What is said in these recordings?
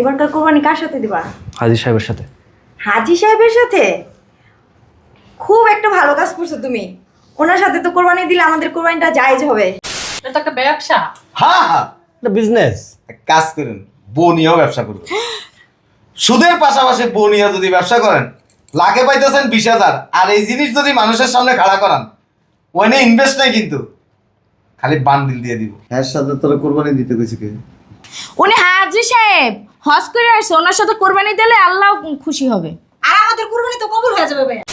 এবারকার কোরবানি কার সাথে দিবা? হাজির সাহেবের সাথে। হাজি সাহেবের সাথে? খুব একটা ভালো কাজ করছ তুমি। ওনার সাথে তো কোরবানি দিলে আমাদের কোরবানিটা জায়েজ হবে। এটা তো একটা ব্যবসা। হ্যাঁ হ্যাঁ এটা বিজনেস এক কাজ করুন বনিয়াও ব্যবসা করুন সুদের পাশাপাশি বনিয়া যদি ব্যবসা করেন লাগে পাইতেছেন বিশ হাজার। আর এই জিনিস যদি মানুষের সামনে খাড়া করান ওইনে ইনভেস্ট নাই কিন্তু। খালি বান্ডিল দিয়ে দিব। হ্যাঁ সাথে তোরা কোরবানি দিতে কইছে কে? উনি হাজি সাহেব হজ করে আসছে ওনার সাথে কোরবানি দিলে আল্লাহ খুশি হবে। আর আমাদের কুরবানি তো কবুল হয়ে যাবে ভাইয়া।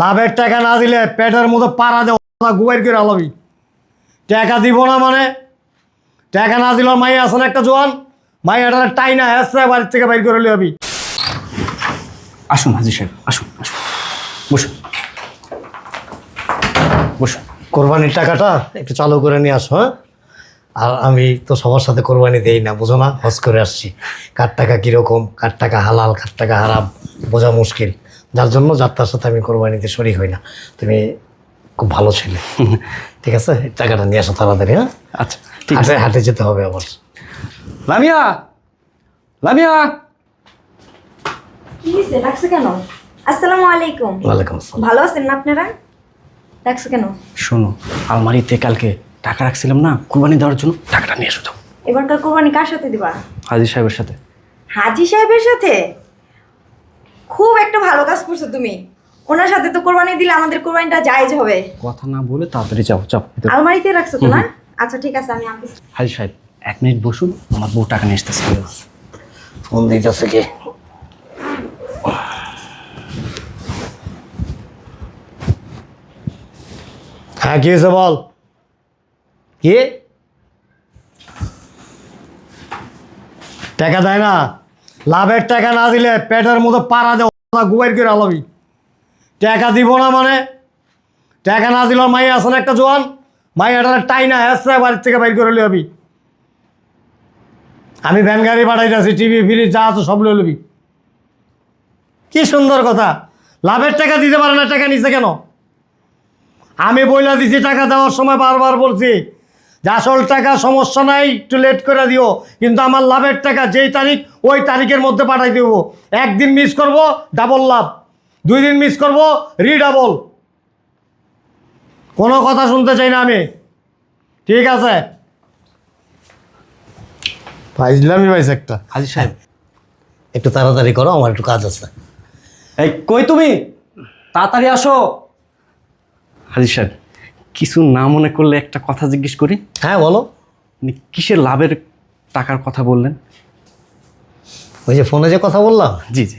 লাভের টাকা না দিলে পেটের মতো পাড়া দেওয়া গুয়ার করে আলাবি। টাকা দিব না মানে টাকা না দিল মাই আসেন একটা জোয়ান মাই এটা টাই না হ্যাঁ বাড়ির থেকে বাইর করে লিয়াবি আসুন হাজির সাহেব আসুন আসুন। বসুন। বসুন। কোরবানির টাকাটা একটু চালু করে নিয়ে আসো হ্যাঁ? আর আমি তো সবার সাথে কোরবানি দেই না বুঝো না? হজ করে আসছি। কার টাকা কীরকম কার টাকা হালাল কার টাকা হারাম বোঝা মুশকিল। যার জন্য যাত্রার সাথে আমি কোরবানিতে শরিক হই না। তুমি খুব ভালো ছেলে। ঠিক আছে? টাকাটা নিয়ে আসো তাড়াতাড়ি হ্যাঁ? আচ্ছা ঠিক আছে। হাটে যেতে হবে আবার। লামিয়া! লামিয়া! কি হয়েছে ডাকছে কেন? আসসালামু আলাইকুম। ওয়ালাইকুম আসসালাম। ভালো আছেন না আপনারা? ডাকছে কেন? শোনো আলমারিতে কালকে টাকা রাখছিলাম না কুরবানি দেওয়ার জন্য টাকাটা নিয়ে এসো তো এবারকার কোরবানি কার সাথে দিবা? হাজি সাহেবের সাথে। হাজি সাহেবের সাথে? খুব একটা ভালো কাজ করছ তুমি। ওনার সাথে তো কোরবানি দিলে আমাদের কোরবানিটা জায়েজ হবে। কথা না বলে তাড়াতাড়ি যাও ভেতরে। আলমারিতে রাখছো তো না? আচ্ছা ঠিক আছে আমি আনতেছি। হাজির সাহেব এক মিনিট বসুন আমার বউ টাকা নিয়ে আসতেছে। ফোন দিতেছে কে? হ্যাঁ কি হয়েছে বল? কি? টাকা দেয় না। লাভের টাকা না দিলে পেটের মতো পাড়া দেওয়া গুয়ার করে আলাবি। টাকা দিব না মানে? টাকা না দিল মাই আসেন একটা জোয়ান? মাই এটা টাই না হ্যাঁ বাড়ির থেকে বাইর করে লিয়াবি আমি ভ্যান গাড়ি পাঠাইতেছি, টিভি, ফ্রিজ যা আছে সব লবি কি সুন্দর কথা। লাভের টাকা দিতে পারে না, টাকা নিছে কেন? আমি বইলা দিছি, টাকা দেওয়ার সময় বারবার বলছি যে আসল টাকা সমস্যা নাই একটু লেট করে দিও। কিন্তু আমার লাভের টাকা যেই তারিখ ওই তারিখের মধ্যে পাঠাই দেবো। একদিন মিস করব ডাবল লাভ। দুই দিন মিস করব রি ডাবল কোনো কথা শুনতে চাই না আমি। ঠিক আছে? ফাইজলামি পাইছে একটা হাজির সাহেব। একটু তাড়াতাড়ি করো আমার একটু কাজ আছে। এই কই তুমি? তাড়াতাড়ি আসো। হাজির সাহেব কিছু না মনে করলে একটা কথা জিজ্ঞেস করি? হ্যাঁ বলো। আপনি কিসের লাভের টাকার কথা বললেন? ওই যে ফোনে যে কথা বললাম? জি জি।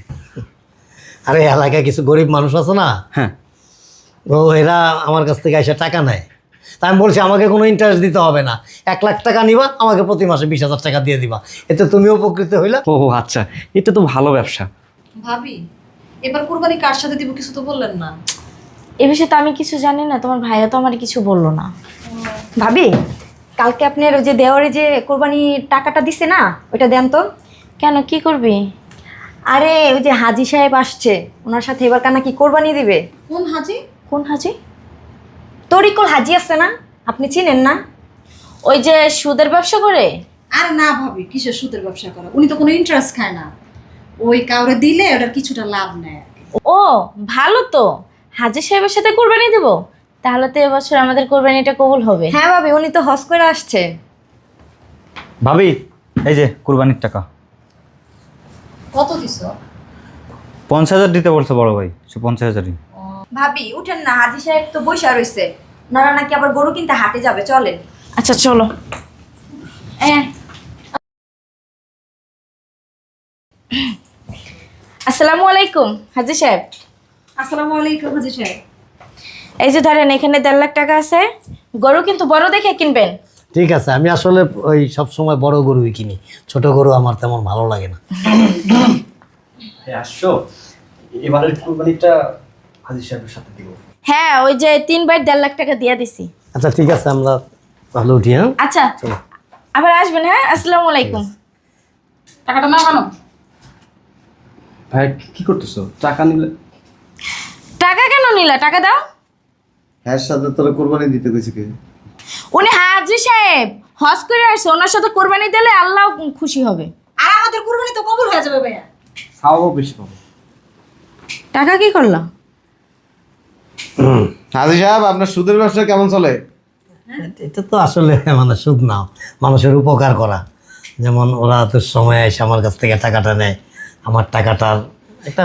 আরে এলাকায় কিছু গরিব মানুষ আছে না? হ্যাঁ। ও এরা আমার কাছ থেকে এসে টাকা নেয়। তা আমি বলছি আমাকে কোনো ইন্টারেস্ট দিতে হবে না। এক লাখ টাকা নিবা আমাকে প্রতি মাসে বিশ হাজার টাকা দিয়ে দিবা। এতে তুমিও উপকৃত হইলা। ও আচ্ছা। এটা তো ভালো ব্যবসা। ভাবি এবার কুরবানি কার সাথে দিব কিছু তো বললেন না। এ বিষয়ে তো আমি কিছু জানি না তোমার ভাইয়া তো আমার কিছু বলল না। ভাবি কালকে আপনার ওই যে দেওয়ারে যে কোরবানির টাকাটা দিছে না ওইটা দেন তো। কেন কি করবি? আরে ওই যে হাজি সাহেব আসছে ওনার সাথে এবার কানা কি কোরবানি দিবে? কোন হাজি? কোন হাজি? তরিকুল হাজি আছে না আপনি চিনেন না? ওই যে সুদের ব্যবসা করে? আর না ভাবি কিসের সুদের ব্যবসা করে? উনি তো কোনো ইন্টারেস্ট খায় না। ওই কাউরে দিলে ওটার কিছুটা লাভ নেয় ও ভালো তো। হাজি সাহেবের সাথে কোরবানি দেব? তাহলে তো এবছর আমাদের কোরবানিটা কবুল হবে। হ্যাঁ ভাবি উনি তো হজ করে আসছে। ভাবি এই যে কুরবানির টাকা। কত দিছ? পঞ্চাশ হাজার দিতে বলছে বড় ভাই সে পঞ্চাশ হাজারই। ভাবি উঠেন না হাজি সাহেব তো বৈশা রয়েছে। ওনারা নাকি আবার গরু কিনতে হাটে যাবে চলেন। আচ্ছা চলো। হ্যাঁ আসসালামু আলাইকুম হাজি সাহেব। আসসালামু আলাইকুম হাজি সাহেব। এই যে ধরেন এখানে দেড় লাখ টাকা আছে। গরু কিন্তু বড় দেখে কিনবেন। ঠিক আছে আমি আসলে ওই সব সময় বড় গরুই কিনি। ছোট গরু আমার তেমন ভালো লাগে না। আসছো? এবারের কুরবানিটা হাজির সাহেবের সাথে দিব। হ্যাঁ ওই যে তিনবার দেড় লাখ টাকা দিয়ে দিছি। আচ্ছা ঠিক আছে আমরা ভালো উঠি হ্যাঁ? আচ্ছা আবার আসবেন হ্যাঁ? আসসালামু আলাইকুম। টাকাটা না কেন ভাই কি করতেছো? টাকা নিলে টাকা কেন নিলা? টাকা দাও। হ্যাঁ সাথে তোরা কোরবানি দিতে কইছে কে? উনি হাজি সাহেব হজ করে আসছে ওনার সাথে কোরবানি দিলে আল্লাহ খুশি হবে। আর আমাদের কোরবানি তো কবুল হয়ে যাবে ভাইয়া। খাওয়াবো বেশি পাবো। টাকা কি করলা? হাজি সাহেব আপনার সুদের ব্যবসা কেমন চলে? এটা তো আসলে মানে সুদ না মানুষের উপকার করা। যেমন ওরা তো সময় এসে আমার কাছ থেকে টাকাটা নেয় আমার টাকাটার একটা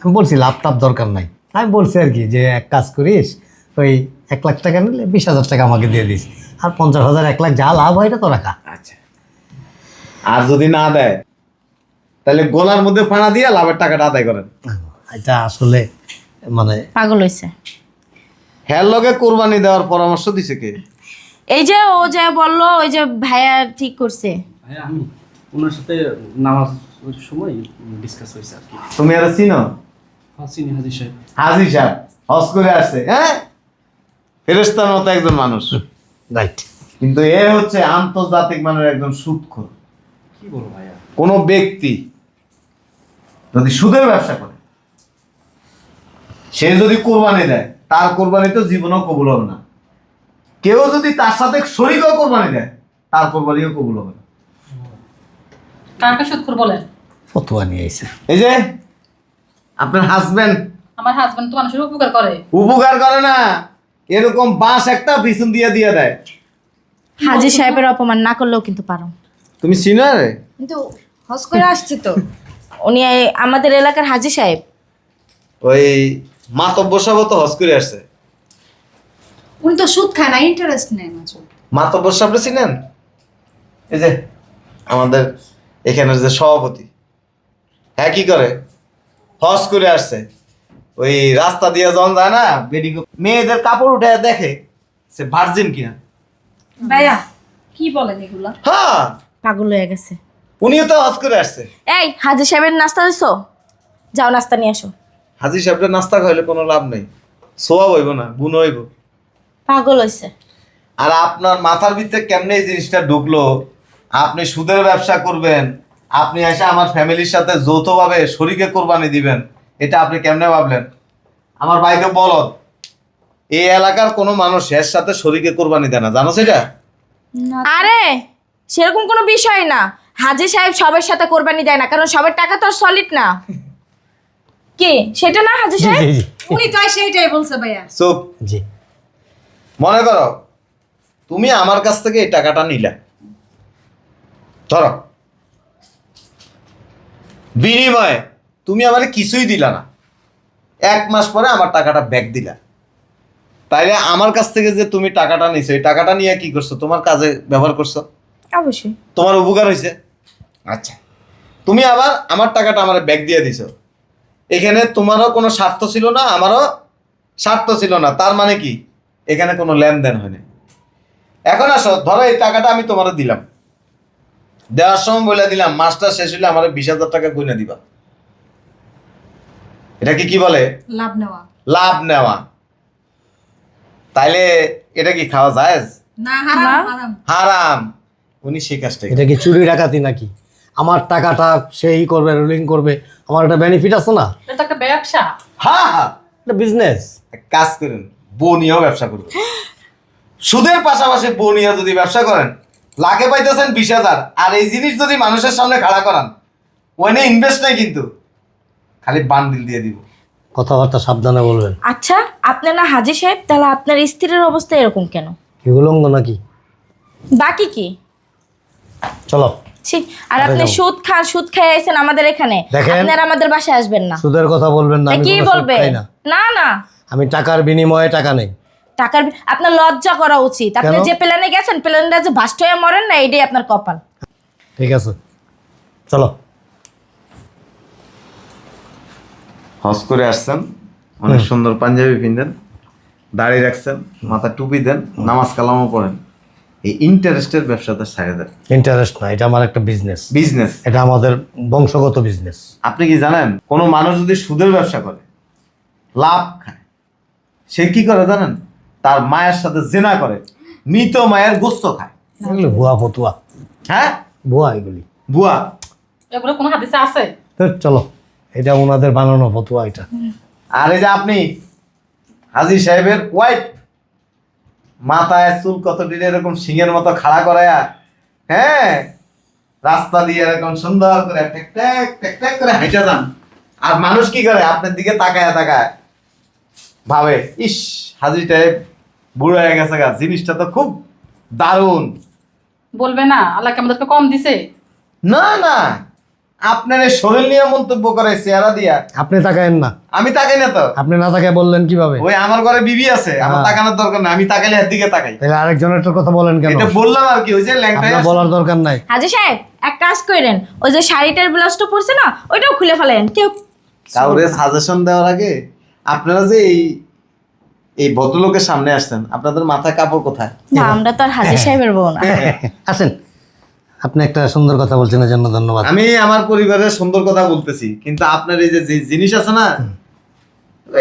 আমি বলছি লাভ টাভ দরকার নাই। আমি বলছি আর কি যে এক কাজ করিস ওই এক লাখ টাকা নিলে বিশ হাজার টাকা আমাকে দিয়ে দিস। আর পঞ্চাশ হাজার এক লাখ যা লাভ হয় এটা তো রাখা। আচ্ছা। আর যদি না দেয় তাহলে গোলার মধ্যে ফাঁড়া দিয়ে লাভের টাকাটা আদায় করেন। এটা আসলে মানে পাগল হয়েছে হ্যার লগে কোরবানি দেওয়ার পরামর্শ দিছে কে? এই যে ও যা বলল ওই যে ভাইয়া ঠিক করছে। ভাইয়া আমি ওনার সাথে নামাজ সময় ডিসকাস হয়েছে আর কি। তুমি আর চিনো হ্যাঁ চিনি? হাজি সাহেব। হাজি সাহেব হজ করে আসছে হ্যাঁ? ফেরেস্তার মতো একজন মানুষ। রাইট কিন্তু এ হচ্ছে আন্তর্জাতিক মানের একজন সুদখোর কি বলব ভাইয়া? কোনো ব্যক্তি যদি সুদের ব্যবসা করে সে যদি কোরবানি দেয় তার কোরবানি তো জীবনও কবুল হবে না। কেউ যদি তার সাথে শরীরও কোরবানি দেয় তার কোরবানিও কবুল হবে না। কাকে সুৎখুর বলেন? ফতুয়া নিয়ে এসে এই যে আপনার হাজবেন্ড আমার হাজবেন্ড তো মানুষের উপকার করে। উপকার করে না। এরকম বাঁশ একটা পিছন দিয়ে দিয়ে দেয়। হাজি সাহেবের অপমান না করলেও কিন্তু পারো। তুমি চিনো রে কিন্তু হজ করে আসছি তো। উনি এই আমাদের এলাকার হাজি সাহেব। ওই মাতব্য সাহেব তো হজ করে আসছে। উনি তো সুদ খায় না ইন্টারেস্ট নেয় না চল মাতব্বর সাহেব চিনেন? এই যে আমাদের এখানের যে সভাপতি হ্যাঁ কি করে? হজ করে আসছে। ওই রাস্তা দিয়ে যখন যায় না বেডি মেয়েদের কাপড় উঠে দেখে সে ভার্জিন কিনা। ভাইয়া কি বলেন এগুলা? হ্যাঁ। পাগল হয়ে গেছে। উনিও তো হজ করে আসছে। এই হাজি সাহেবের নাস্তা দিছো? যাও নাস্তা নিয়ে আসো। হাজি সাহেবটা নাস্তা খাইলে কোনো লাভ নেই। সোয়াব হইব না গুণ হইব। পাগল হয়েছে আর আপনার মাথার ভিতরে কেমনে এই জিনিসটা ঢুকলো? আপনি সুদের ব্যবসা করবেন আপনি এসে আমার ফ্যামিলির সাথে যৌথভাবে শরীকে কোরবানি দিবেন এটা আপনি কেমনে ভাবলেন? আমার ভাইকে বলদ এই এলাকার কোনো মানুষ এর সাথে শরীকে কোরবানি দেয় না জানো সেটা? আরে সেরকম কোনো বিষয় না। হাজি সাহেব সবার সাথে কোরবানি দেয় না কারণ সবার টাকা তো সলিড না। কি? সেটা না হাজি সাহেব? উনি তো সেইটাই বলছে ভাইয়া। চুপ। জি। মনে করো তুমি আমার কাছ থেকে এই টাকাটা নিলে। ধরো বিনিময়ে তুমি আমার কিছুই দিলা না। এক মাস পরে আমার টাকাটা ব্যাক দিলা। তাইলে আমার কাছ থেকে যে তুমি টাকাটা নিছো এই টাকাটা নিয়ে কি করছ? তোমার কাজে ব্যবহার করছ? অবশ্যই। তোমার উপকার হয়েছে আচ্ছা। তুমি আবার আমার টাকাটা আমার ব্যাক দিয়ে দিছো। এখানে তোমারও কোনো স্বার্থ ছিল না আমারও স্বার্থ ছিল না। তার মানে কি? এখানে কোনো লেনদেন হয়নি। এখন আসো ধরো এই টাকাটা আমি তোমার দিলাম। দেওয়ার সময় বলে দিলাম মাসটা শেষ হলে আমার বিশ হাজার টাকা গুনে দিবা। এটা কি কি বলে? লাভ নেওয়া। লাভ নেওয়া। তাইলে এটা কি খাওয়া যায় না হারাম হারাম। হারাম। উনি সেই কাজটা এটা কি চুরি ডাকাতি নাকি? আমার টাকাটা সেই করবে রুলিং করবে। আমার একটা বেনিফিট আছে না? এটা একটা ব্যবসা। হ্যাঁ হ্যাঁ এটা বিজনেস এক কাজ করেন বনিয়াও ব্যবসা করবেন সুদের পাশাপাশি বনিয়া যদি ব্যবসা করেন লাখে পাইতেছেন বিশ হাজার। আর এই জিনিস যদি মানুষের সামনে খাড়া করান ওখানে ইনভেস্ট নেই কিন্তু। খালি বান্ডিল দিয়ে দিব। কথাবার্তা সাবধানে বলবেন। আচ্ছা আপনার না হাজি সাহেব তাহলে আপনার স্ত্রীর অবস্থা এরকম কেন? কি উলঙ্গ নাকি? বাকি কি? চলো। ছি আর আপনি সুদ খান সুদ খেয়ে আইছেন আমাদের এখানে। দেখেন। আপনারা আমাদের বাসায় আসবেন না। সুদের কথা বলবেন না কি কোনো সুদ বলবে? না। না না। আমি টাকার বিনিময়ে টাকা নেই। টাকার আপনার লজ্জা করা উচিত। আপনি যে প্ল্যানে গেছেন প্ল্যানটা যে ভাস্ট হয়ে মরেন না এটাই আপনার কপাল। ঠিক আছে। চলো। হজ করে আসছেন অনেক সুন্দর পাঞ্জাবি পিনদেন দাড়ি রাখছেন মাথা টুপি দেন নামাজ কালামও পড়েন। এই ইন্টারেস্টের ব্যবসাটা ছাড়ে দেন। ইন্টারেস্ট না এটা আমার একটা বিজনেস বিজনেস এটা আমাদের বংশগত বিজনেস আপনি কি জানেন কোনো মানুষ যদি সুদের ব্যবসা করে লাভ খায় সে কি করে জানেন? তার মায়ের সাথে জেনা করে মৃত মায়ের গোস্ত খায়। এগুলো ভুয়া ফতুয়া। হ্যাঁ? ভুয়া এগুলি। বুয়া এগুলো কোনো হাদিসে আছে? তো চলো এটা ওনাদের বানানো ফতুয়া এটা। আর এই যে আপনি হাজি সাহেবের ওয়াইফ মাথায় চুল কত দিন এরকম সিংহের মতো খাড়া করায়া হ্যাঁ? রাস্তা দিয়ে এরকম সুন্দর করে টেক টেক টেক টেক করে হাইটা যান। আর মানুষ কি করে? আপনার দিকে তাকায় তাকায়। ভাবে ইস হাজি টাইপ বুড়ো হয়ে গেছে গা জিনিসটা তো খুব দারুণ। বলবে না আল্লাহ কি আমাদেরকে কম দিছে। না না আপনার এই শরীর নিয়ে মন্তব্য করে চেহারা দিয়া। আপনি তাকায়েন না। আমি তাকাই না তো। আপনি না তাকায় বললেন কীভাবে? ওই আমার ঘরে বিবি আছে আমার হ্যাঁ। তাকানোর দরকার নাই আমি তাকাইলে এর দিকে তাকাই। তাহলে আরেকজনের কথা বলেন কেন? এটা বললাম আর কি ওই যে আপনার বলার দরকার নাই। হাজি সাহেব এক কাজ করেন ওই যে শাড়িটার ব্লাউজটা পরছে না ওইটাও খুলে ফেলেন কেউ কাউরে সাজেশন দেওয়ার আগে আপনারা যে এই এই ভদ্রলোকের সামনে আসছেন। আপনাদের মাথায় কাপড় কোথায়? না আমরা তো আর হাজি সাহেবের বউ না। আসেন। আপনি একটা সুন্দর কথা বলছেন এর জন্য ধন্যবাদ। আমি আমার পরিবারের সুন্দর কথা বলতেছি কিন্তু আপনার এই যে যে জিনিস আছে না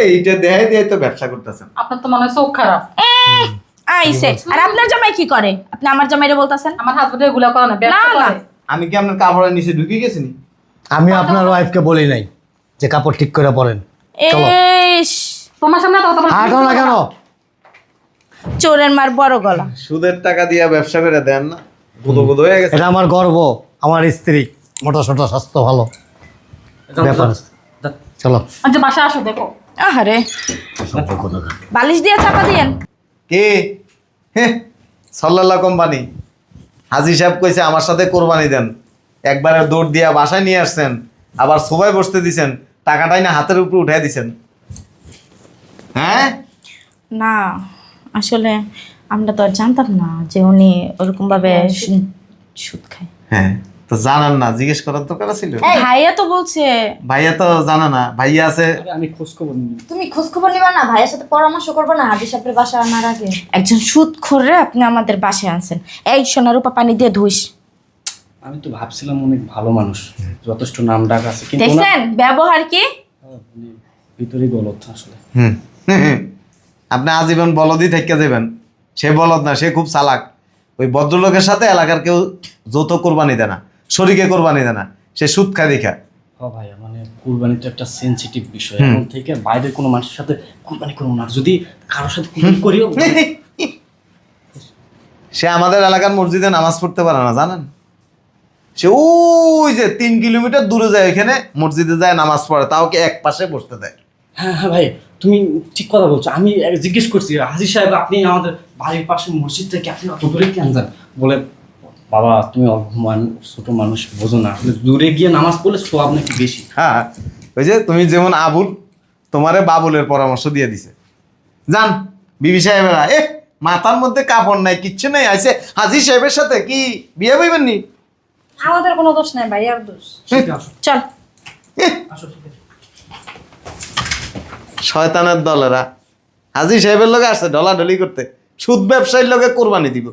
এইটা দেখাই দিয়ে তো ব্যবসা করতেছেন। আপনার তো মনে হয় চোখ খারাপ। আইসে। আর আপনার জামাই কি করে? আপনি আমার জামাইরে বলতেছেন? আমার হাজবেন্ড এগুলা করে না ব্যবসা। করে। আমি কি আপনার কাপড়ের নিচে ঢুকে গেছি নি? আমি আপনার ওয়াইফকে বলি নাই যে কাপড় ঠিক করে পরেন। ইস। তোমার সামনে তো হাঁটো না কেন? চোরের মার বড় গলা। সুদের টাকা দিয়ে ব্যবসা করে দেন না। গুদো গুদো হয়ে গেছে। এটা আমার গর্ব আমার স্ত্রী। মোটা সোটা স্বাস্থ্য ভালো। ব্যাপার। চলো। আচ্ছা বাসা আসো দেখো। আহারে। বালিশ দিয়ে চাপা দিয়েন। কে? সাল্লাল্লাহ কোম্পানি। হাজি সাহেব কইছে আমার সাথে কোরবানি দেন। একবারে দৌড় দিয়া বাসায় নিয়ে আসছেন। আবার সবাই বসতে দিছেন। টাকাটাই না হাতের উপরে উঠাই দিছেন। হ্যাঁ? না আসলে আমরা তো আর জানতাম না যে উনি ওরকম ভাবে সুদ খায়। হ্যাঁ তো জানান না জিজ্ঞেস করার দরকার ছিল? ভাইয়া তো বলছে। ভাইয়া তো জানা না ভাইয়া আছে। আমি খোঁজ খবর তুমি খোঁজ খবর নিবা না ভাইয়ের সাথে পরামর্শ করব না হাজি সাহেবের বাসা আনার আগে। একজন সুদ খোররে আপনি আমাদের বাসায় আনছেন। এই সোনা রূপা পানি দিয়ে ধুইস। আমি তো ভাবছিলাম অনেক ভালো মানুষ যথেষ্ট নাম ডাক আছে কিন্তু দেখছেন ব্যবহার কি? ভিতরে গলত আসলে। হুম। আপনি আজীবন বলদই থেকে যাবেন সে বলদ না সে খুব চালাক। ওই ভদ্রলোকের সাথে এলাকার কেউ যৌথ কোরবানি দেয় না শরীকে কোরবানি দেয় না সে সুদ খা দেখা। ও ভাইয়া মানে কুরবানি তো একটা সেনসিটিভ বিষয়। এখন থেকে বাইরের কোনো মানুষের সাথে কুরবানি করব না। যদি কারোর সাথে কুরবানি করিও সে আমাদের এলাকার মসজিদে নামাজ পড়তে পারে না জানেন? সে ওই যে তিন কিলোমিটার দূরে যায় ওইখানে মসজিদে যায় নামাজ পড়ে তাও কি এক পাশে বসতে দেয়। হ্যাঁ হ্যাঁ ভাই তুমি ঠিক কথা বলছো। আমি এক- জিজ্ঞেস করছি হাজির সাহেব আপনি আমাদের বাড়ির পাশে মসজিদ থেকে আপনি অত দূরে কেন যান? বলে বাবা তুমি ছোট মানুষ বোঝো না। আসলে দূরে গিয়ে নামাজ পড়লে সব নাকি বেশি? হ্যাঁ ওই যে তুমি যেমন আবুল তোমারে বাবুলের পরামর্শ দিয়ে দিছে। যান বিবি সাহেবেরা। এ মাথার মধ্যে কাপড় নাই কিচ্ছু নাই আছে হাজি সাহেবের সাথে কি বিয়ে বইবেন নি আমাদের কোনো দোষ নাই ভাইয়ার দোষ। চল। এহ, শয়তানের দলেরা। হাজি সাহেবের লোকে আসছে ঢলাঢলি করতে। সুদ ব্যবসায়ীর লোকে কোরবানি দিব।